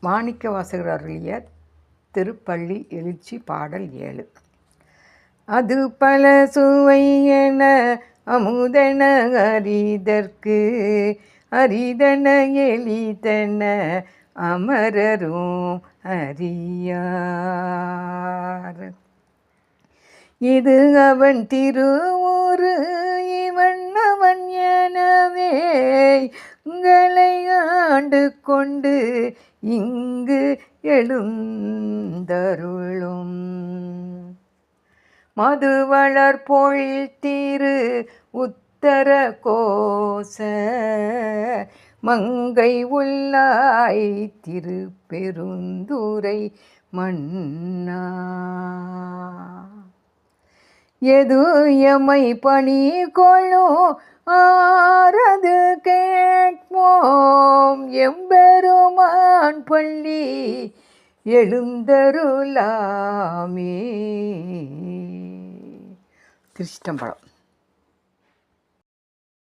மாணிக்க வாசகர் அருளிய திருப்பள்ளி எழுச்சி பாடல் ஏழு. அது பல சுவை என அமுதன அரிதற்கு அரிதன எளிதன அமரரும் அறியார். இது அவன் திருவூரு இவன் அவன் எனவே ஆண்டு கொண்டு இங்கு எழுந்தருளும். மதுவளர் வளர்பொழில் தீரு உத்தர கோச மங்கை உள்ளாய் திருப்பெருந்துரை மன்னா. எது எமை பணி கொள்ளும் ஆறது கே எம்பெருமான் பள்ளி எழுந்தருளாமே. திருஷ்டம்பழம்